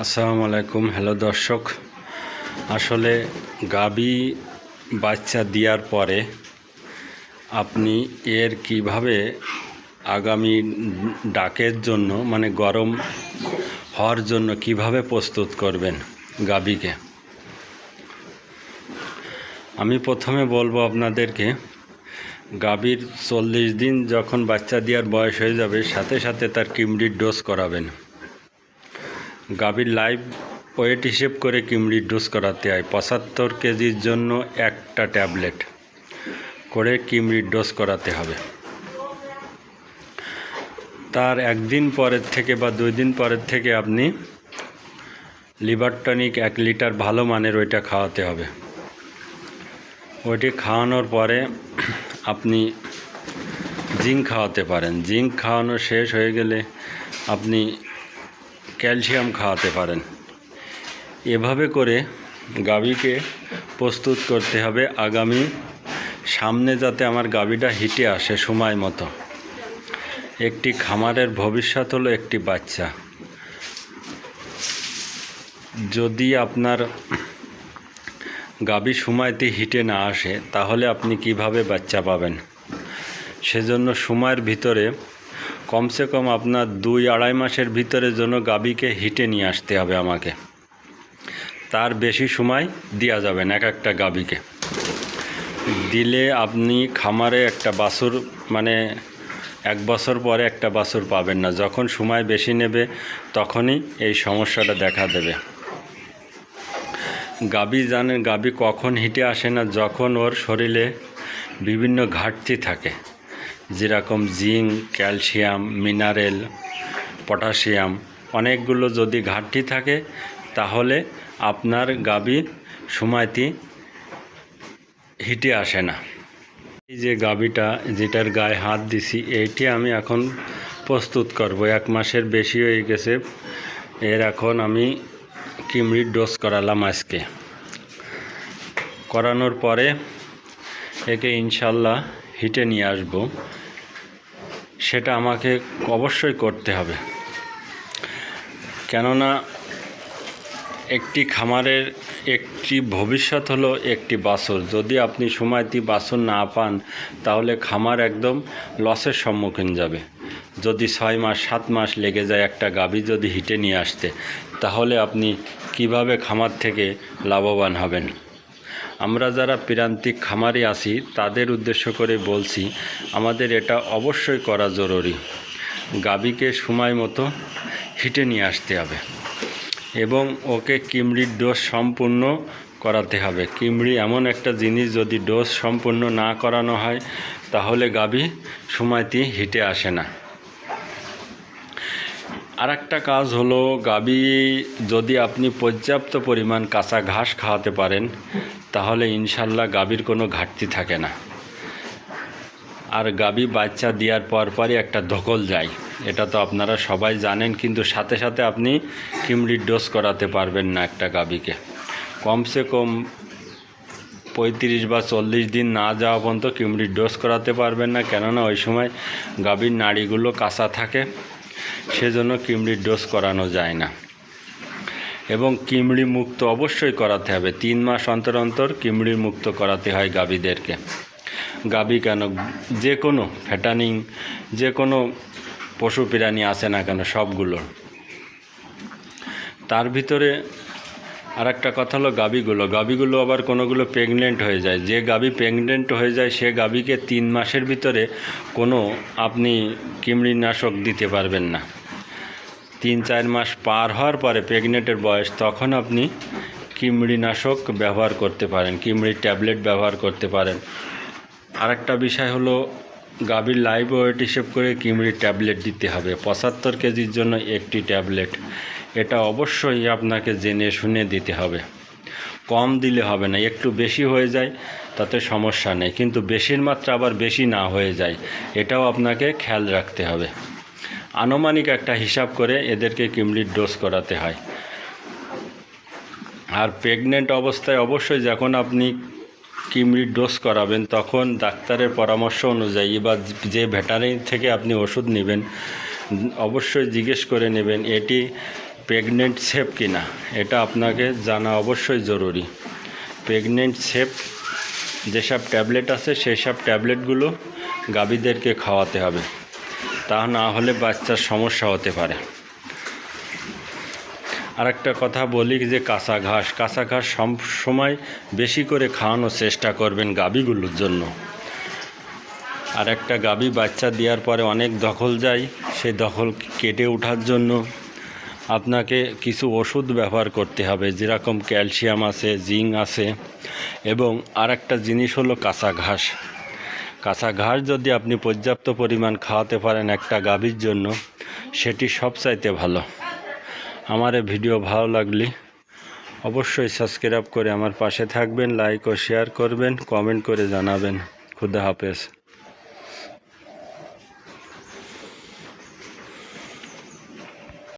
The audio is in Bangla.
আসসালামু আলাইকুম। হ্যালো দর্শক, আসলে গাবি বাচ্চা দেওয়ার পরে আপনি এর কীভাবে আগামী ডাকের জন্য মানে গরম হওয়ার জন্য কীভাবে প্রস্তুত করবেন গাবিকে? আমি প্রথমে বলব আপনাদেরকে গাভীর চল্লিশ দিন যখন বাচ্চা দেওয়ার বয়স হয়ে যাবে, সাথে সাথে তার কিমড়ির ডোজ করাবেন। গাভীর লাইভ ওয়েট হিসেব করে কিমড়ির ডোজ করাতে হয়। পঁচাত্তর কেজির জন্য একটা ট্যাবলেট করে কিমড়ির ডোজ করাতে হবে। তার একদিন পরের থেকে বা দুই দিন পরের থেকে আপনি লিভার টনিক এক লিটার ভালো মানের ওইটা খাওয়াতে হবে। ওইটি খাওয়ানোর পরে আপনি জিঙ্ক খাওয়াতে পারেন। জিঙ্ক খাওয়ানো শেষ হয়ে গেলে আপনি ক্যালসিয়াম খাওয়াতে পারেন। এভাবে করে গাভীকে প্রস্তুত করতে হবে আগামী সামনে যাতে আমার গাভীটা হিটে আসে সময় মতো। একটি খামারের ভবিষ্যৎ হলো একটি বাচ্চা। যদি আপনার গাভী সময়তে হিটে না আসে, তাহলে আপনি কীভাবে বাচ্চা পাবেন? সেজন্য সময়ের ভিতরে কমসে কম আপনার দুই আড়াই মাসের ভিতরে জন্য গাভীকে হিটে নিয়ে আসতে হবে আমাকে। তার বেশি সময় দেওয়া যাবে না এক একটা গাভীকে। দিলে আপনি খামারে একটা বাছুর মানে এক বছর পরে একটা বাছুর পাবেন না। যখন সময় বেশি নেবে, তখনই এই সমস্যাটা দেখা দেবে। গাবি জানেন গাবি কখন হিটে আসে না, যখন ওর শরীরে বিভিন্ন ঘাটতি থাকে। যেরকম জিঙ্ক, ক্যালসিয়াম, মিনারেল, পটাশিয়াম অনেকগুলো যদি ঘাটতি থাকে, তাহলে আপনার গাবি সময়টি হিটে আসে না। এই যে গাবিটা যেটার গায়ে হাত দিছি এইটি আমি এখন প্রস্তুত করব। এক মাসের বেশি হয়ে গেছে। এর এখন আমি কিমড়ির ডোজ করালাম আজকে। করানোর পরে একে ইনশাল্লাহ হিটে নিয়ে আসব। সেটা আমাকে অবশ্যই করতে হবে। কেননা একটি খামারের একটি ভবিষ্যৎ হলো একটি বাছুর। যদি আপনি সময়টি বাছুর না পান, তাহলে খামার একদম লসের সম্মুখীন যাবে। যদি ছয় মাস, সাত মাস লেগে যায় একটা গাভী যদি হিটে নিয়ে আসতে, তাহলে আপনি কীভাবে খামার থেকে লাভবান হবেন? আমরা যারা প্রান্তিক খামারে আছি, তাদের উদ্দেশ্য করে বলছি, আমাদের এটা অবশ্যই করা জরুরি। গাভীকে সময় মতো হিটে নিয়ে আসতে হবে এবং ওকে কিমড়ির ডোজ সম্পূর্ণ করাতে হবে। কিমড়ি এমন একটা জিনিস যদি ডোজ সম্পূর্ণ না করানো হয়, তাহলে গাভী সময়টি হিটে আসে না। আর একটা কাজ হলো, গাবি যদি আপনি পর্যাপ্ত পরিমাণ কাঁচা ঘাস খাওয়াতে পারেন, তাহলে ইনশাল্লাহ গাবির কোনো ঘাটতি থাকে না। আর গাবি বাচ্চা দেওয়ার পর পরই একটা ধকল যায়। এটা তো আপনারা সবাই জানেন, কিন্তু সাথে সাথে আপনি কিমড়ির ডোজ করাতে পারবেন না একটা গাবিকে। কমসে কম পঁয়ত্রিশ বা চল্লিশ দিন না যাওয়া পর্যন্ত কিমড়ির ডোজ করাতে পারবেন না, কেননা ওই সময় গাভীর নাড়িগুলো কাঁচা থাকে। সেজন্য কিমড়ির ডোজ করানো যায় না। এবং কিমড়ি মুক্ত অবশ্যই করাতে হবে। তিন মাস অন্তর অন্তর কিমড়ি মুক্ত করাতে হয় গাভীদেরকে। গাভী কেন? যে কোনো ফ্যাটানিং, যে কোনো পশু প্রাণী আছে না কেন, সবগুলোর। তার ভিতরে আর একটা কথা হলো গাবিগুলো। গাবিগুলো আবার কোনোগুলো প্রেগনেন্ট হয়ে যায়। যে গাবি প্রেগনেন্ট হয়ে যায়, সে গাবিকে তিন মাসের ভিতরে কোনো আপনি কিমড়িনাশক দিতে পারবেন না। তিন, চার মাস পার হওয়ার পরে প্রেগনেন্টের বয়স, তখন আপনি কিমড়িনাশক ব্যবহার করতে পারেন কিমড়ির ট্যাবলেট ব্যবহার করতে পারেন। আরেকটা বিষয় হলো গাভীর লাইভ ওয়েট হিসেব করে কিমড়ির ট্যাবলেট দিতে হবে। পঁচাত্তর কেজির জন্য একটি ট্যাবলেট। এটা অবশ্যই আপনাকে জেনে শুনে দিতে হবে। কম দিলে হবে না, একটু বেশি হয়ে যায়, তাতে সমস্যা নেই। কিন্তু বেশির মাত্রা আবার বেশি না হয়ে যায়, এটাও আপনাকে খেয়াল রাখতে হবে। আনুমানিক একটা হিসাব করে এদেরকে কিমলির ডোজ করাতে হয়। আর প্রেগনেন্ট অবস্থায় অবশ্যই যখন আপনি কিমরির ডোজ করাবেন, তখন ডাক্তারের পরামর্শ অনুযায়ী বা যে ভেটারি থেকে আপনি ওষুধ নেবেন, অবশ্যই জিজ্ঞেস করে নেবেন, এটি প্রেগনেন্ট সেফ কিনা, এটা আপনাকে জানা অবশ্যই জরুরি। প্রেগনেন্ট সেফ যেসব ট্যাবলেট আছে সেই সব ট্যাবলেটগুলো গাভীদেরকে খাওয়াতে হবে। তা না হলে বাচ্চার সমস্যা হতে পারে। আর একটা কথা বলি যে কাঁচা ঘাস কাঁচা ঘাস সব সময় বেশি করে খাওয়ানোর চেষ্টা করবেন গাভীগুলোর জন্য। আর একটা গাভী বাচ্চা দেওয়ার পরে অনেক দখল যায় সেই দখল কেটে ওঠার জন্য আপনাকে কিছু ওষুধ ব্যবহার করতে হবে, যেরকম ক্যালসিয়াম আছে, জিঙ্ক আছে, এবং আর একটা জিনিস হলো কাঁচা ঘাস। কাঁচা ঘাস যদি আপনি পর্যাপ্ত পরিমাণ খাওয়াতে পারেন একটা গাভীর জন্য, সেটি সবচাইতে ভালো। আমার এই ভিডিও ভালো লাগলে অবশ্যই সাবস্ক্রাইব করে আমার পাশে থাকবেন, লাইক ও শেয়ার করবেন, কমেন্ট করে জানাবেন। খুদা হাফেজ।